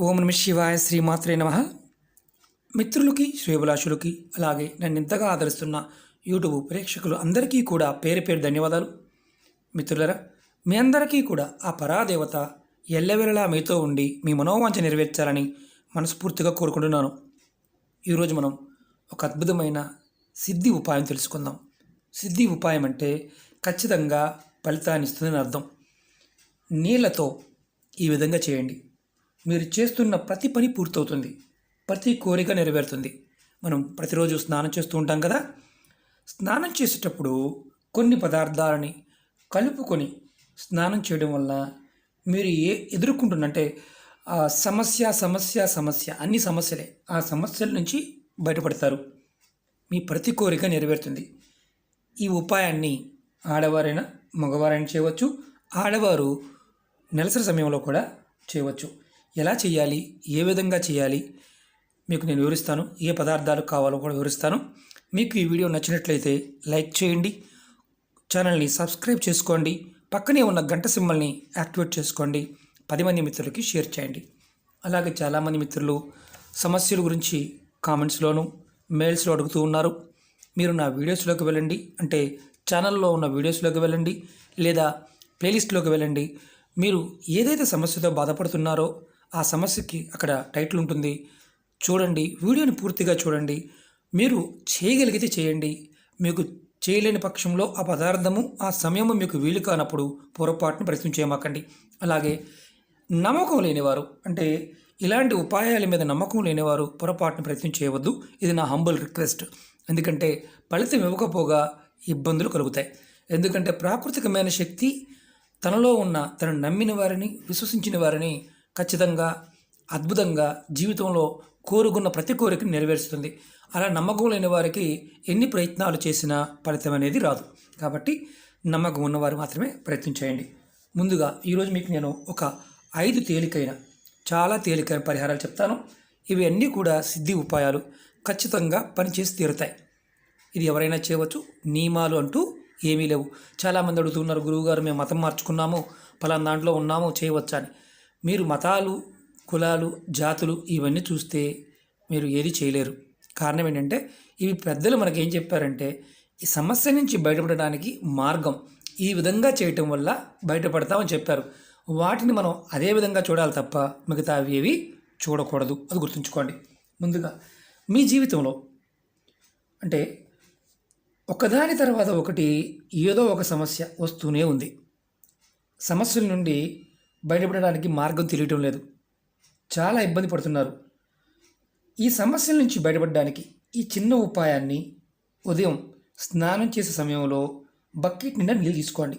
ఓం నమ శివాయ శ్రీమాత్రే నమ. మిత్రులకి శ్రేభిలాషులకి అలాగే నన్ను ఇంతగా ఆదరిస్తున్న యూట్యూబ్ ప్రేక్షకులు అందరికీ కూడా పేరు పేరు ధన్యవాదాలు. మిత్రులరా మీ అందరికీ కూడా ఆ పరాదేవత ఎల్లవెల్లలా మీతో ఉండి మీ మనోవాంఛ నెరవేర్చాలని మనస్ఫూర్తిగా కోరుకుంటున్నాను. ఈరోజు మనం ఒక అద్భుతమైన సిద్ధి ఉపాయం తెలుసుకుందాం. సిద్ధి ఉపాయం అంటే ఖచ్చితంగా ఫలితాన్ని ఇస్తుందని అర్థం. నీళ్ళతో ఈ విధంగా చేయండి. మీరు చేస్తున్న ప్రతి పని పూర్తవుతుంది. ప్రతి కోరిక నెరవేరుతుంది. మనం ప్రతిరోజు స్నానం చేస్తూ ఉంటాం కదా? స్నానం చేసేటప్పుడు కొన్ని పదార్థాలని కలుపుకొని స్నానం చేయడం వల్ల మీరు ఏ ఎదుర్కొంటున్నంటే ఆ సమస్య సమస్య సమస్య అన్ని సమస్యలే ఆ సమస్యల నుంచి బయటపడతారు. మీ ప్రతి కోరిక నెరవేరుతుంది. ఈ ఉపాయాన్ని ఆడవారైనా మగవారైనా చేయవచ్చు. ఆడవారు నెలసరి సమయంలో కూడా చేయవచ్చు. ఎలా చేయాలి? ఏ విధంగా చేయాలి? మీకు నేను వివరిస్తాను. ఏ పదార్థాలు కావాలో కూడా వివరిస్తాను. మీకు ఈ వీడియో నచ్చినట్లయితే లైక్ చేయండి. ఛానల్ని సబ్స్క్రైబ్ చేసుకోండి. పక్కనే ఉన్న గంట సింబల్ని యాక్టివేట్ చేసుకోండి. పది మంది మిత్రులకి షేర్ చేయండి. అలాగే చాలామంది మిత్రులు సమస్యల గురించి కామెంట్స్లోను మెయిల్స్లో అడుగుతూ ఉన్నారు. మీరు నా వీడియోస్లోకి వెళ్ళండి. అంటే ఛానల్లో ఉన్న వీడియోస్లోకి వెళ్ళండి. లేదా ప్లేలిస్ట్లోకి వెళ్ళండి. మీరు ఏదైతే సమస్యతో బాధపడుతున్నారో ఆ సమస్యకి అక్కడ టైటిల్ ఉంటుంది. చూడండి వీడియోని పూర్తిగా చూడండి. మీరు చేయగలిగితే చేయండి. మీకు చేయలేని పక్షంలో ఆ పదార్థము ఆ సమయము మీకు వీలు కానప్పుడు పొరపాటును ప్రయత్నం చేయమాకండి. అలాగే నమ్మకం లేనివారు అంటే ఇలాంటి ఉపాయాల మీద నమ్మకం లేనివారు పొరపాటును ప్రయత్నం చేయవద్దు. ఇది నా హంబుల్ రిక్వెస్ట్ ఎందుకంటే ఫలితం ఇవ్వకపోగా ఇబ్బందులు కలుగుతాయి. ఎందుకంటే ప్రాకృతికమైన శక్తి తనలో ఉన్న తను నమ్మిన వారిని విశ్వసించిన వారిని ఖచ్చితంగా అద్భుతంగా జీవితంలో కోరుకున్న ప్రతి కోరికను నెరవేరుస్తుంది. అలా నమ్మకం లేని వారికి ఎన్ని ప్రయత్నాలు చేసినా ఫలితం అనేది రాదు. కాబట్టి నమ్మకం ఉన్నవారు మాత్రమే ప్రయత్నం చేయండి. ముందుగా ఈరోజు మీకు నేను ఒక ఐదు తేలికైన చాలా తేలికైన పరిహారాలు చెప్తాను. ఇవి అన్నీ కూడా సిద్ధి ఉపాయాలు. ఖచ్చితంగా పనిచేసి తీరుతాయి. ఇది ఎవరైనా చేయవచ్చు. నియమాలు అంటూ ఏమీ లేవు. చాలామంది అడుగుతున్నారు గురువుగారు మేము మతం మార్చుకున్నాము పలానా దాంట్లో ఉన్నాము చేయవచ్చా? అని. మీరు మతాలు కులాలు జాతులు ఇవన్నీ చూస్తే మీరు ఏది చేయలేరు. కారణం ఏంటంటే ఇవి పెద్దలు మనకేం చెప్పారంటే ఈ సమస్య నుంచి బయటపడడానికి మార్గం ఈ విధంగా చేయటం వల్ల బయటపడతామని చెప్పారు. వాటిని మనం అదే విధంగా చూడాలి తప్ప మిగతా అవి ఏవి చూడకూడదు. అది గుర్తుంచుకోండి. ముందుగా మీ జీవితంలో అంటే ఒకదాని తర్వాత ఒకటి ఏదో ఒక సమస్య వస్తూనే ఉంది. సమస్యల నుండి బయటపడడానికి మార్గం తెలియటం లేదు. చాలా ఇబ్బంది పడుతున్నారు. ఈ సమస్యల నుంచి బయటపడడానికి ఈ చిన్న ఉపాయాన్ని ఉదయం స్నానం చేసే సమయంలో బకెట్ నిండా నీళ్ళు తీసుకోండి.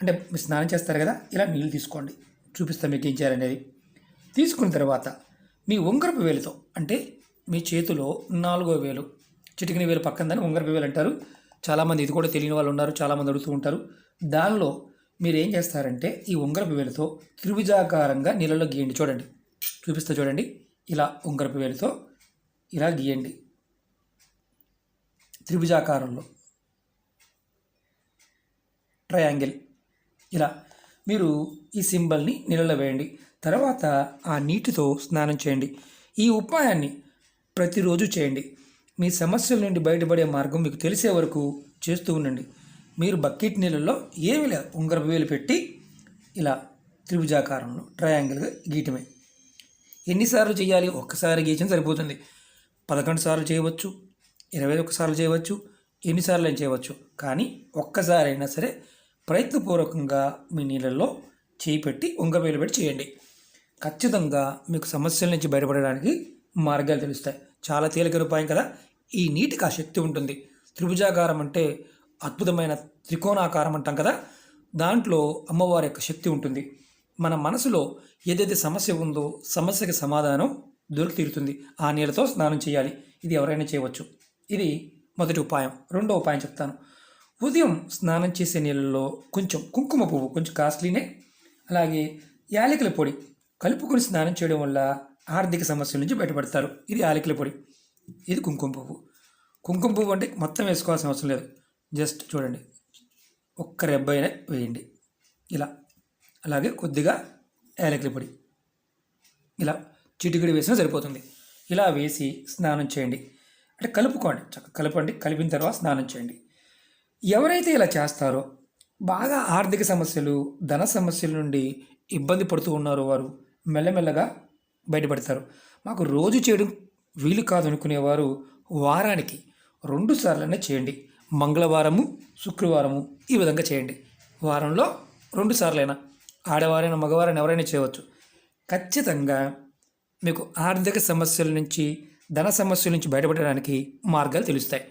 అంటే మీరు స్నానం చేస్తారు కదా ఇలా నీళ్ళు తీసుకోండి. చూపిస్తాను మీకు ఏం చేయాలనేది. తీసుకున్న తర్వాత మీ ఉంగరపు వేలుతో అంటే మీ చేతిలో నాలుగో వేలు చిటికిన వేలు పక్కన దాన్ని ఉంగరపు వేలు అంటారు. చాలామంది ఇది కూడా తెలియని వాళ్ళు ఉన్నారు చాలామంది అడుగుతూ ఉంటారు. దానిలో మీరు ఏం చేస్తారంటే ఈ ఉంగరపు వేలుతో త్రిభుజాకారంగా నీళ్ళలో గీయండి. చూడండి. చూపిస్తా చూడండి. ఇలా ఉంగరపు వేలుతో ఇలా గీయండి. త్రిభుజాకారంలో. ట్రయాంగిల్. ఇలా మీరు ఈ సింబల్ని నీళ్ళలో వేయండి. తర్వాత ఆ నీటితో స్నానం చేయండి. ఈ ఉపాయాన్ని ప్రతిరోజు చేయండి. మీ సమస్యల నుండి బయటపడే మార్గం మీకు తెలిసే వరకు చేస్తూ ఉండండి. మీరు బకెట్ నీళ్ళలో ఏమి లేదు. ఉంగరపు వేలు పెట్టి ఇలా త్రిభుజాకారంలో ట్రయాంగిల్గా గీయటమే. ఎన్నిసార్లు చేయాలి? ఒక్కసారి గీచిన సరిపోతుంది. పదకొండు సార్లు చేయవచ్చు. ఇరవై ఒక్కసార్లు చేయవచ్చు. ఎన్నిసార్లు అయినా చేయవచ్చు. కానీ ఒక్కసారి అయినా సరే ప్రయత్నపూర్వకంగా మీ నీళ్ళల్లో చేయి పెట్టి ఉంగరవేలు పెట్టి చేయండి. ఖచ్చితంగా మీకు సమస్యల నుంచి బయటపడడానికి మార్గాలు తెలుస్తాయి. చాలా తేలిక రూపాయం కదా? ఈ నీటికి ఆ శక్తి ఉంటుంది. త్రిభుజాకారం అంటే అద్భుతమైన త్రికోణాకారం అంటాం కదా? దాంట్లో అమ్మవారి యొక్క శక్తి ఉంటుంది. మన మనసులో ఏదైతే సమస్య ఉందో సమస్యకి సమాధానం దొరికి తీరుతుంది ఆ నీళ్ళతో స్నానం చేయాలి. ఇది ఎవరైనా చేయవచ్చు. ఇది మొదటి ఉపాయం. రెండో ఉపాయం చెప్తాను. ఉదయం స్నానం చేసే నీళ్ళలో కొంచెం కుంకుమ పువ్వు కొంచెం కాస్ట్లీనే అలాగే యాలకుల పొడి కలుపుకొని స్నానం చేయడం వల్ల ఆర్థిక సమస్యల నుంచి బయటపడతారు. ఇది యాలకుల పొడి ఇది కుంకుమ పువ్వు. కుంకుమ పువ్వు అంటే మొత్తం వేసుకోవాల్సిన అవసరం లేదు. జస్ట్ చూడండి. ఒక్క రెబ్బైనా వేయండి. ఇలా. అలాగే కొద్దిగా యాలకుల పొడి. ఇలా చిటికిడి వేసినా సరిపోతుంది. ఇలా వేసి స్నానం చేయండి. అంటే కలుపుకోండి. చక్కగా కలపండి. కలిపిన తర్వాత స్నానం చేయండి. ఎవరైతే ఇలా చేస్తారో బాగా ఆర్థిక సమస్యలు ధన సమస్యల నుండి ఇబ్బంది పడుతూ ఉన్నారో వారు మెల్లమెల్లగా బయటపడతారు. మాకు రోజు చేయడం వీలు కాదు అనుకునేవారు వారానికి రెండు సార్లనే చేయండి. మంగళవారము శుక్రవారము ఈ విధంగా చేయండి. వారంలో రెండు సార్లైనా ఆడవారైనా మగవారైనా ఎవరైనా చేయవచ్చు. ఖచ్చితంగా మీకు ఆర్థిక సమస్యల నుంచి ధన సమస్యల నుంచి బయటపడడానికి మార్గాలు తెలుస్తాయి.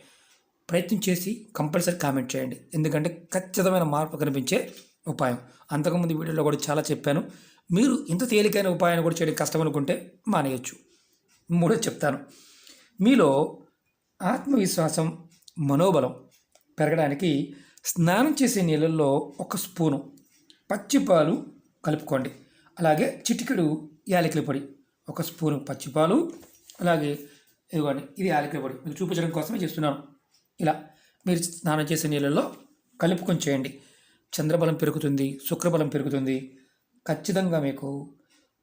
ప్రయత్నం చేసి కంపల్సరీ కామెంట్ చేయండి. ఎందుకంటే ఖచ్చితమైన మార్పు కనిపించే ఉపాయం. అంతకుముందు వీడియోలో కూడా చాలా చెప్పాను. మీరు ఇంత తేలికైన ఉపాయాన్ని కూడా చేయడం కష్టం అనుకుంటే మానేయచ్చు. మూడో చెప్తాను. మీలో ఆత్మవిశ్వాసం మనోబలం పెరగడానికి స్నానం చేసే నీళ్ళల్లో ఒక స్పూను పచ్చిపాలు కలుపుకోండి. అలాగే చిటికెడు యాలకుల పొడి ఒక స్పూను పచ్చిపాలు అలాగే ఇదిగోండి ఇది యాలకుల పొడి. మీకు చూపించడం కోసమే చేస్తున్నాను. ఇలా మీరు స్నానం చేసే నీళ్ళల్లో కలుపుకొని చేయండి. చంద్రబలం పెరుగుతుంది శుక్రబలం పెరుగుతుంది. ఖచ్చితంగా మీకు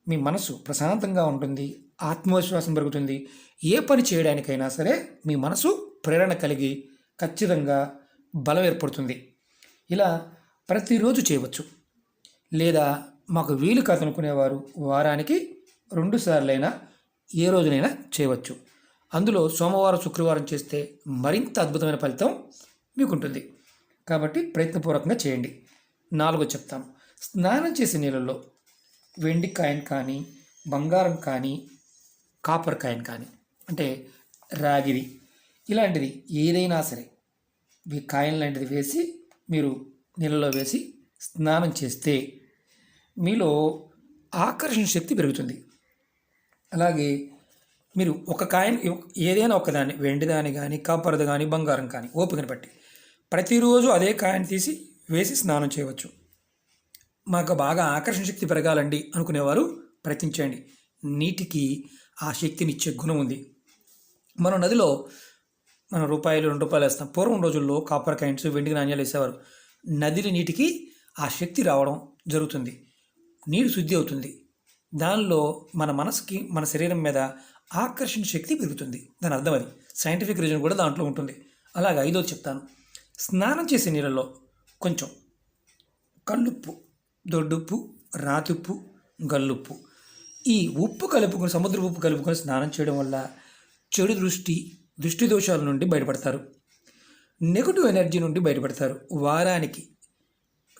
మీ మనసు ప్రశాంతంగా ఉంటుంది ఆత్మవిశ్వాసం పెరుగుతుంది. ఏ పని చేయడానికైనా సరే మీ మనసు ప్రేరణ కలిగి ఖచ్చితంగా బలం ఏర్పడుతుంది. ఇలా ప్రతిరోజు చేయవచ్చు. లేదా మాకు వీలు కాదనుకునేవారు వారానికి రెండు సార్లైనా ఏ రోజునైనా చేయవచ్చు. అందులో సోమవారం శుక్రవారం చేస్తే మరింత అద్భుతమైన ఫలితం మీకు ఉంటుంది కాబట్టి ప్రయత్నపూర్వకంగా చేయండి. నాలుగో చెప్తాను స్నానం చేసే నీళ్ళల్లో వెండి కాయన్ కానీ బంగారం కానీ కాపర్ కాయన్ కానీ అంటే రాగిది ఇలాంటిది ఏదైనా సరే ఈ కాయిన్ లాంటిది వేసి మీరు నీళ్ళలో వేసి స్నానం చేస్తే మీలో ఆకర్షణ శక్తి పెరుగుతుంది. అలాగే మీరు ఒక కాయిన్ ఏదైనా ఒకదాన్ని వెండిదాని కానీ కాపర్ది కానీ బంగారం కానీ ఓపికని బట్టి ప్రతిరోజు అదే కాయిన్ తీసి వేసి స్నానం చేయవచ్చు. మాకు బాగా ఆకర్షణ శక్తి పెరగాలండి అనుకునేవారు ప్రయత్నించండి. నీటికి ఆ శక్తిని ఇచ్చే గుణం ఉంది. మనం నదిలో మనం రూపాయలు రెండు రూపాయలు వేస్తాం. పూర్వం రోజుల్లో కాపర్ కాయిన్స్ వెండి నాణ్యాలు వేసేవారు. నదిని నీటికి ఆ శక్తి రావడం జరుగుతుంది. నీరు శుద్ధి అవుతుంది. దానిలో మన మనసుకి మన శరీరం మీద ఆకర్షణ శక్తి పెరుగుతుంది. దాని అర్థం అది. సైంటిఫిక్ రీజన్ కూడా దాంట్లో ఉంటుంది. అలాగే ఐదోది చెప్తాను. స్నానం చేసే నీళ్ళలో కొంచెం కల్లుప్పు దొడ్డుప్పు రాతుప్పు గల్లుప్పు. ఈ ఉప్పు కలుపుకొని సముద్ర ఉప్పు కలుపుకొని స్నానం చేయడం వల్ల చెడు దృష్టి దృష్టి దోషాల నుండి బయటపడతారు. నెగటివ్ ఎనర్జీ నుండి బయటపడతారు. వారానికి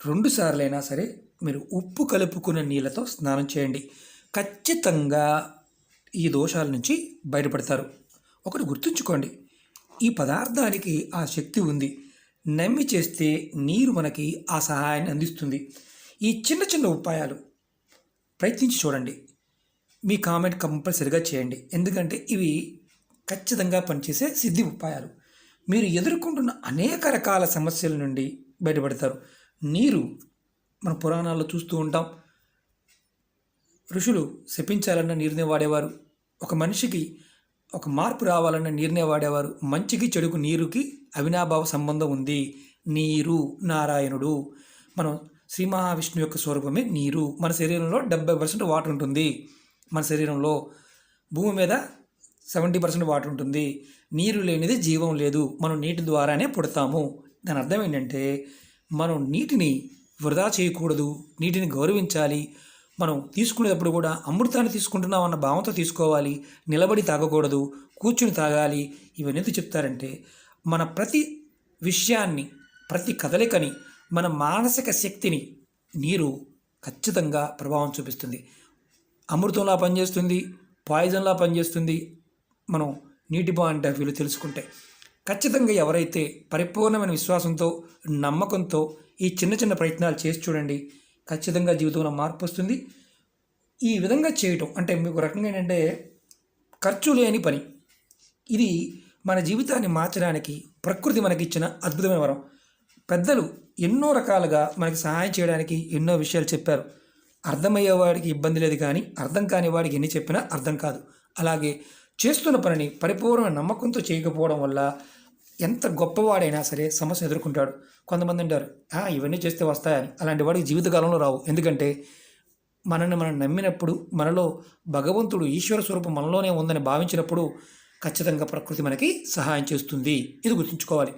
రెండు సార్లైనా సరే మీరు ఉప్పు కలుపుకున్న నీళ్ళతో స్నానం చేయండి. ఖచ్చితంగా ఈ దోషాల నుంచి బయటపడతారు. ఒకటి గుర్తుంచుకోండి. ఈ పదార్థానికి ఆ శక్తి ఉంది. నమ్మి చేస్తే నీరు మనకి ఆ సహాయాన్ని అందిస్తుంది. ఈ చిన్న చిన్న ఉపాయాలు ప్రయత్నించి చూడండి. మీ కామెంట్ కంపల్సరిగా చేయండి. ఎందుకంటే ఇవి ఖచ్చితంగా పనిచేసే సిద్ధి ఉపాయాలు. మీరు ఎదుర్కొంటున్న అనేక రకాల సమస్యల నుండి బయటపడతారు. నీరు మన పురాణాల్లో చూస్తూ ఉంటాం. ఋషులు శపించాలన్న నీరునే వాడేవారు. ఒక మనిషికి ఒక మార్పు రావాలన్న నీరునే వాడేవారు. మంచికి చెడుకు నీరుకి అవినాభావ సంబంధం ఉంది. నీరు నారాయణుడు. మనం శ్రీ మహావిష్ణువు యొక్క స్వరూపమే నీరు. మన శరీరంలో డెబ్బై పర్సెంట్ వాటర్ ఉంటుంది. మన శరీరంలో భూమి మీద సెవెంటీ పర్సెంట్ వాటర్ ఉంటుంది నీరు లేనిది జీవం లేదు. మనం నీటి ద్వారానే పుడతాము. దాని అర్థం ఏంటంటే మనం నీటిని వృధా చేయకూడదు. నీటిని గౌరవించాలి. మనం తీసుకునేటప్పుడు కూడా అమృతాన్ని తీసుకుంటున్నాం అన్న భావంతో తీసుకోవాలి. నిలబడి తాగకూడదు. కూర్చుని తాగాలి. ఇవన్నీ ఎందుకు చెప్తారంటే మన ప్రతి విషయాన్ని ప్రతి కదలికని మన మానసిక శక్తిని నీరు ఖచ్చితంగా ప్రభావం చూపిస్తుంది. అమృతంలా పనిచేస్తుంది. పాయిజన్లా పనిచేస్తుంది. మనం నీటి పాయింట్ ఆఫ్ వ్యూలో తెలుసుకుంటే ఖచ్చితంగా ఎవరైతే పరిపూర్ణమైన విశ్వాసంతో నమ్మకంతో ఈ చిన్న చిన్న ప్రయత్నాలు చేసి చూడండి ఖచ్చితంగా జీవితంలో మార్పు వస్తుంది. ఈ విధంగా చేయటం అంటే మీకు రకంగా ఏంటంటే ఖర్చు లేని పని. ఇది మన జీవితాన్ని మార్చడానికి ప్రకృతి మనకిచ్చిన అద్భుతమైన వరం. పెద్దలు ఎన్నో రకాలుగా మనకి సహాయం చేయడానికి ఎన్నో విషయాలు చెప్పారు. అర్థమయ్యేవాడికి ఇబ్బంది లేదు కానీ అర్థం కాని వాడికి ఎన్ని చెప్పినా అర్థం కాదు. అలాగే చేస్తున్న పనిని పరిపూర్ణ నమ్మకంతో చేయకపోవడం వల్ల ఎంత గొప్పవాడైనా సరే సమస్య ఎదుర్కొంటాడు. కొంతమంది అంటారు ఇవన్నీ చేస్తే వస్తాయని. అలాంటి వాడికి జీవితకాలంలో రావు. ఎందుకంటే మనల్ని మనం నమ్మినప్పుడు మనలో భగవంతుడు ఈశ్వర స్వరూపం మనలోనే ఉందని భావించినప్పుడు ఖచ్చితంగా ప్రకృతి మనకి సహాయం చేస్తుంది. ఇది గుర్తుంచుకోవాలి.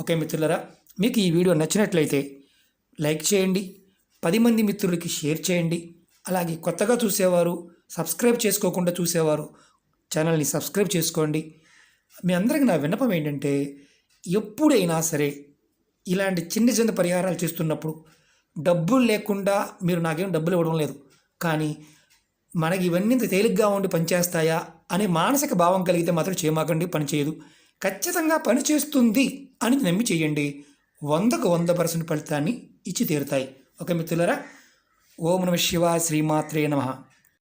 ఓకే మిత్రులరా మీకు ఈ వీడియో నచ్చినట్లయితే లైక్ చేయండి పది మంది మిత్రులకి షేర్ చేయండి అలాగే కొత్తగా చూసేవారు సబ్స్క్రైబ్ చేసుకోకుండా చూసేవారు ఛానల్ని సబ్స్క్రైబ్ చేసుకోండి. మీ అందరికి నా విన్నపం ఏంటంటే ఎప్పుడైనా సరే ఇలాంటి చిన్న చిన్న పరిహారాలు చేస్తున్నప్పుడు డబ్బులు లేకుండా మీరు నాకేం డబ్బులు ఇవ్వడం లేదు. కానీ మనకి ఇవన్నీ ఇంత తేలిగ్గా ఉండి పనిచేస్తాయా అనే మానసిక భావం కలిగితే మాత్రం చేయమాకండి పని చేయదు. ఖచ్చితంగా పని చేస్తుంది అని నమ్మి చేయండి. వందకు వంద పర్సెంట్ ఫలితాన్ని ఇచ్చి తీరుతాయి. ఓకే మిత్రులరా ఓం నమ శివ శ్రీమాత్రే నమ.